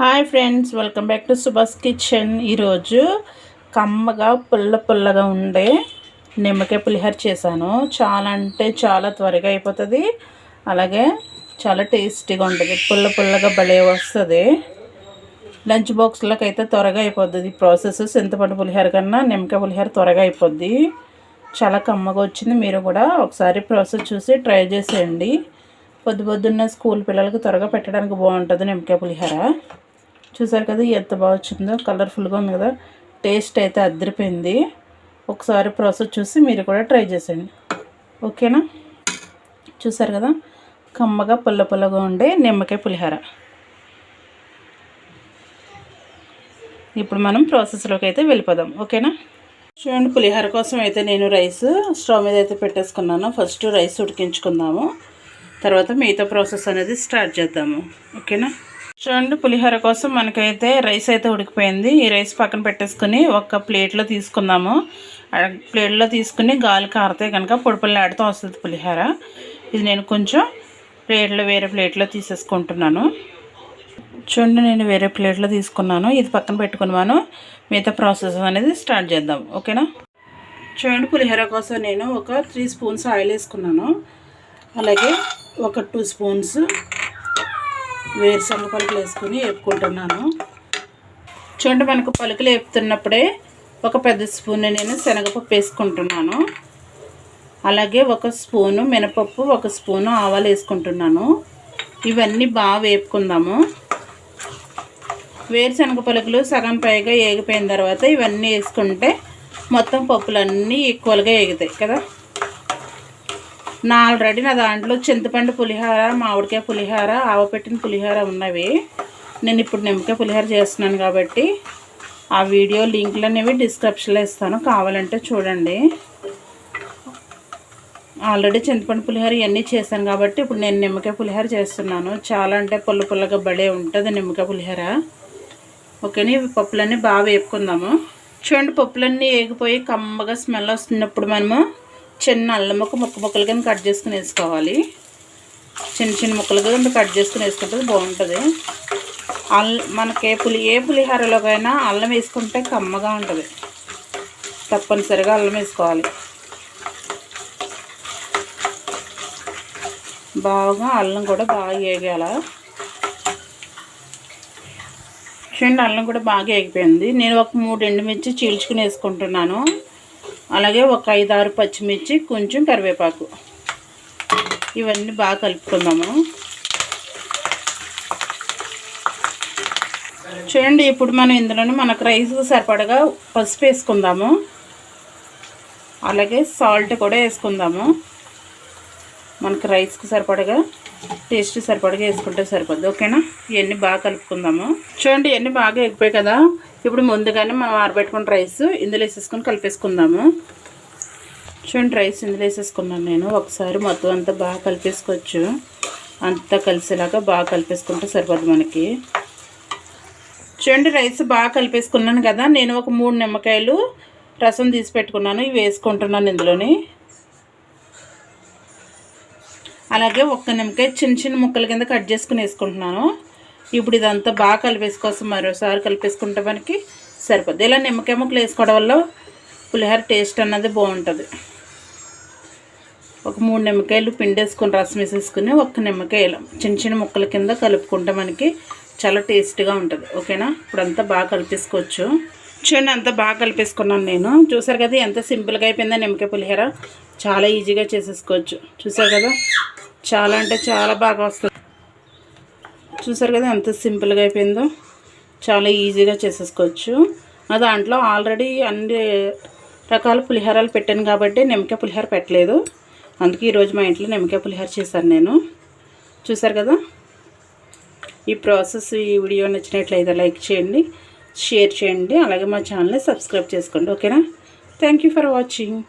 Hi friends welcome back to Subhash kitchen ఈరోజు కమ్మగా పుల్ల పుల్లగా ఉండే నిమ్మకాయ పులిహోర చేశాను. చాలా అంటే చాలా త్వరగా అయిపోతుంది. అలాగే చాలా టేస్టీగా ఉంటుంది. పుల్ల పుల్లగా భలే వస్తుంది. లంచ్ బాక్స్లోకి అయితే త్వరగా అయిపోద్ది. ప్రాసెస్ చింతపండు పులిహోర కన్నా నిమ్మకాయ పులిహోర త్వరగా అయిపోద్ది. చాలా కమ్మగా వచ్చింది. మీరు కూడా ఒకసారి ప్రాసెస్ చూసి ట్రై చేసేయండి. పొద్దు పొద్దున్న స్కూల్ పిల్లలకు త్వరగా పెట్టడానికి బాగుంటుంది నిమ్మకాయ పులిహోర. చూసారు కదా ఎంత బాగా వచ్చిందో? కలర్ఫుల్గా ఉంది కదా? టేస్ట్ అయితే అద్దరిపోయింది. ఒకసారి ప్రాసెస్ చూసి మీరు కూడా ట్రై చేసేయండి. ఓకేనా? చూసారు కదా? కమ్మగా పుల్ల పుల్లగా ఉండే నిమ్మకాయ పులిహోర. ఇప్పుడు మనం ప్రాసెస్లోకి అయితే వెళ్ళిపోదాం. ఓకేనా? చూడండి పులిహోర కోసం అయితే నేను రైస్ స్టవ్ మీద అయితే పెట్టేసుకున్నాను. ఫస్ట్ రైస్ ఉడికించుకుందాము. తర్వాత మిగతా ప్రాసెస్ అనేది స్టార్ట్ చేద్దాము. ఓకేనా? చూడండి పులిహోర కోసం మనకైతే రైస్ అయితే ఉడికిపోయింది. ఈ రైస్ పక్కన పెట్టేసుకుని ఒక ప్లేట్లో తీసుకుందాము. ప్లేట్లో తీసుకుని గాలి కారితే కనుక పొడి ఆడుతూ వస్తుంది పులిహోర. ఇది నేను కొంచెం ప్లేట్లో వేరే ప్లేట్లో తీసేసుకుంటున్నాను. చూడండి నేను వేరే ప్లేట్లో తీసుకున్నాను. ఇది పక్కన పెట్టుకున్నాను. మిగతా ప్రాసెస్ అనేది స్టార్ట్ చేద్దాం. ఓకేనా? చూడండి పులిహోర కోసం నేను ఒక త్రీ స్పూన్స్ ఆయిల్ వేసుకున్నాను. అలాగే ఒక టూ స్పూన్స్ వేరుశనగ పలుకులు వేసుకుని వేపుకుంటున్నాను. చూడండి మనకు పలుకులు వేపుతున్నప్పుడే ఒక పెద్ద స్పూన్ నేను శనగపప్పు వేసుకుంటున్నాను. అలాగే ఒక స్పూను మినపప్పు ఒక స్పూను ఆవాలు వేసుకుంటున్నాను. ఇవన్నీ బాగా వేపుకుందాము. వేరుశనగ పలుకులు సగం పైగా ఏగిపోయిన తర్వాత ఇవన్నీ వేసుకుంటే మొత్తం పప్పులన్నీ ఈక్వల్గా ఎగుతాయి కదా. నా ఆల్రెడీ నా దాంట్లో చింతపండు పులిహార మామిడికాయ పులిహార ఆవపెట్టిన పులిహార ఉన్నవి. నేను ఇప్పుడు నిమ్మకాయ పులిహార చేస్తున్నాను కాబట్టి ఆ వీడియో లింక్లు అనేవి డిస్క్రిప్షన్లో ఇస్తాను. కావాలంటే చూడండి. ఆల్రెడీ చింతపండు పులిహార ఇవన్నీ చేశాను కాబట్టి ఇప్పుడు నేను నిమ్మకాయ పులిహార చేస్తున్నాను. చాలా అంటే పుల్ల పుల్లగా బడే ఉంటుంది నిమ్మకాయ పులిహార. ఓకేని? పప్పులన్నీ బాగా వేపుకుందాము. చూడండి పప్పులన్నీ వేగిపోయి కమ్మగా స్మెల్ వస్తున్నప్పుడు మనము చిన్న అల్లం ముక్క ముక్క ముక్కలు కానీ కట్ చేసుకుని వేసుకోవాలి. చిన్న చిన్న ముక్కలు కింద కట్ చేసుకుని వేసుకుంటే బాగుంటుంది. అల్ మనకి ఏ పులి ఏ పులిహారలోకైనా అల్లం వేసుకుంటే కమ్మగా ఉంటుంది. తప్పనిసరిగా అల్లం వేసుకోవాలి. బాగా అల్లం కూడా బాగా వేగాల చూడండి అల్లం కూడా బాగా వేగిపోయింది నేను ఒక మూడు ఎండుమిర్చి చీల్చుకుని వేసుకుంటున్నాను. అలాగే ఒక ఐదు ఆరు పచ్చిమిర్చి కొంచెం కరివేపాకు. ఇవన్నీ బాగా కలుపుకుందాము చూడండి ఇప్పుడు మనం ఇందులోనే మనకు రైస్కు సరిపడగా పసుపు వేసుకుందాము. అలాగే సాల్ట్ కూడా వేసుకుందాము. మనకు రైస్కి సరిపడగా టేస్ట్ సరిపడగా వేసుకుంటే సరిపోద్ది. ఓకేనా? ఇవన్నీ బాగా కలుపుకుందాము. చూడండి ఇవన్నీ బాగా ఎగిపోయాయి కదా. ఇప్పుడు ముందుగానే మనం ఆరబెట్టుకున్న రైస్ ఇందులో వేసేసుకొని కలిపేసుకుందాము. చూడండి రైస్ ఇందులో వేసేసుకున్నాను నేను. ఒకసారి మొత్తం అంతా బాగా కలిపేసుకోవచ్చు. అంతా కలిసేలాగా బాగా కలిపేసుకుంటే సరిపోద్ది మనకి. చూడండి రైస్ బాగా కలిపేసుకున్నాను కదా. నేను ఒక మూడు నిమ్మకాయలు రసం తీసి పెట్టుకున్నాను. ఇవి వేసుకుంటున్నాను ఇందులోని. అలాగే ఒక్క నిమ్మకాయ చిన్న చిన్న ముక్కల కింద కట్ చేసుకుని వేసుకుంటున్నాను. ఇప్పుడు ఇదంతా బాగా కలిపేసుకోసం మరోసారి కలిపేసుకుంటే మనకి సరిపోద్ది. ఇలా నిమ్మకాయ ముక్కలు వేసుకోవడం వల్ల పులిహోర టేస్ట్ అన్నది బాగుంటుంది. ఒక మూడు నిమ్మకాయలు పిండేసుకుని రసం వేసేసుకుని ఒక్క నిమ్మకాయలు చిన్న చిన్న ముక్కల కింద కలుపుకుంటే మనకి చాలా టేస్ట్గా ఉంటుంది. ఓకేనా? ఇప్పుడు అంతా బాగా కలిపేసుకోవచ్చు. చూడండి అంతా బాగా కలిపేసుకున్నాను నేను. చూసారు కదా ఎంత సింపుల్గా అయిపోయిందో నిమ్మకాయ పులిహోర. చాలా ఈజీగా చేసేసుకోవచ్చు. చూసారు కదా? చాలా అంటే చాలా బాగా వస్తుంది. చూసారు కదా ఎంత సింపుల్గా అయిపోయిందో. చాలా ఈజీగా చేసేసుకోవచ్చు. దాంట్లో ఆల్రెడీ అన్ని రకాల పులిహోరాలు పెట్టాను కాబట్టి నిమ్మకాయ పులిహోర పెట్టలేదు. అందుకే ఈరోజు మా ఇంట్లో నిమ్మకాయ పులిహోర చేశాను నేను. చూసారు కదా? ఈ ప్రాసెస్ ఈ వీడియో నచ్చినట్లయితే లైక్ చేయండి షేర్ చేయండి అలాగే మా ఛానల్ని సబ్స్క్రైబ్ చేసుకోండి. ఓకేనా? Thank for watching.